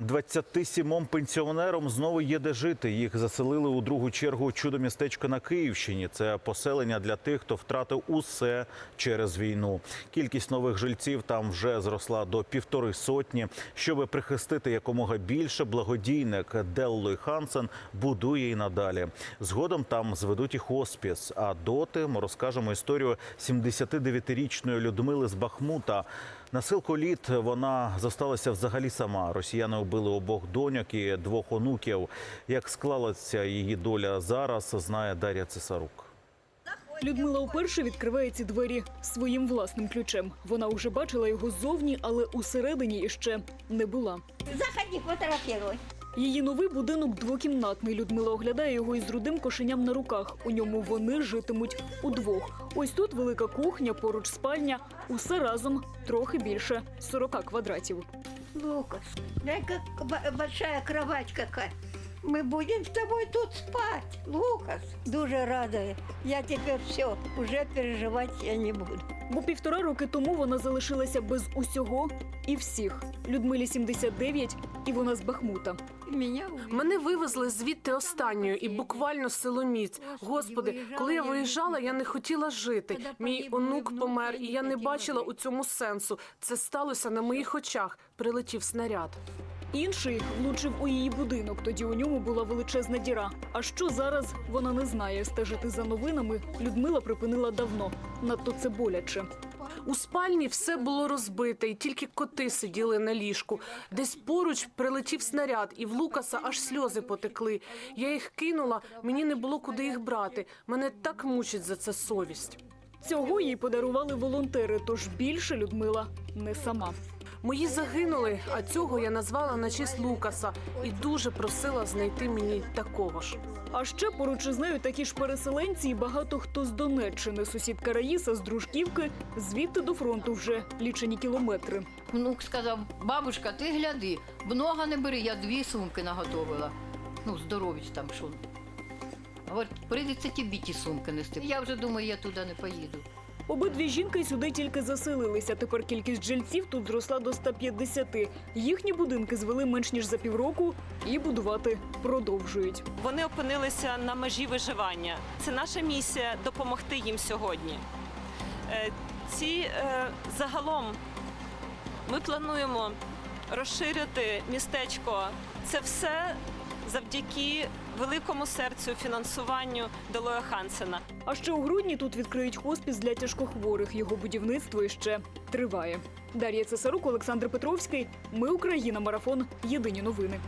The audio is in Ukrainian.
27 пенсіонерам знову є де жити. Їх заселили у другу чергу чудо-містечко на Київщині. Це поселення для тих, хто втратив усе через війну. Кількість нових жильців там вже зросла до півтори сотні. Щоби прихистити якомога більше, благодійник Деллой Хансен будує і надалі. Згодом там зведуть і хоспіс. А доти ми розкажемо історію 79-річної Людмили з Бахмута. Насилку літ вона зосталася взагалі сама. Росіяни убили обох доньок і двох онуків. Як склалася її доля зараз, знає Дар'я Цесарук. Людмила уперше відкриває ці двері своїм власним ключем. Вона уже бачила його ззовні, але усередині іще не була. Заходи, фотографируй. Її новий будинок двокімнатний. Людмила оглядає його із рудим кошеням на руках. У ньому вони житимуть удвох. Ось тут велика кухня, поруч спальня. Усе разом трохи більше 40 квадратів. Лукас, дай как б- большая. Мы будем с тобой тут спать, Лукас. Дуже радует. Я теперь все, уже переживать я не буду. Бо півтора роки тому вона залишилася без усього і всіх. Людмилі 79, і вона з Бахмута. Меня. Мене вивезли звідти останньою і буквально силоміць. Господи, коли я виїжджала, я не хотіла жити. Мій онук помер, і я не бачила у цьому сенсу. Це сталося на моїх очах. Прилетів снаряд. Інший влучив у її будинок. Тоді у ньому була величезна діра. А що зараз вона не знає. Стежити за новинами Людмила припинила давно. Надто це боляче. У спальні все було розбите, і тільки коти сиділи на ліжку. Десь поруч прилетів снаряд, і в Лукаса аж сльози потекли. Я їх кинула, мені не було куди їх брати. Мене так мучить за це совість. Цього їй подарували волонтери. Тож більше Людмила не сама. Мої загинули, а цього я назвала на честь Лукаса і дуже просила знайти мені такого ж. А ще поруч із нею такі ж переселенці і багато хто з Донеччини. Сусідка Раїса з Дружківки звідти до фронту вже лічені кілометри. Внук сказав, бабушка, ти гляди, много не бери, я дві сумки наготовила. Ну, здоровіч там що. Говорить, прийдеться тобі ті сумки нести. Я вже думаю, я туди не поїду. Обидві жінки сюди тільки заселилися. Тепер кількість жильців тут зросла до 150. Їхні будинки звели менш ніж за півроку і будувати продовжують. Вони опинилися на межі виживання. Це наша місія допомогти їм сьогодні. Е, Ці е, загалом ми плануємо розширити містечко. Це все завдяки великому серцю фінансуванню Делоя Хансена. А ще у грудні тут відкриють хоспіс для тяжкохворих. Його будівництво іще триває. Дар'я Цесарук, Олександр Петровський. Ми Україна. Марафон. Єдині новини.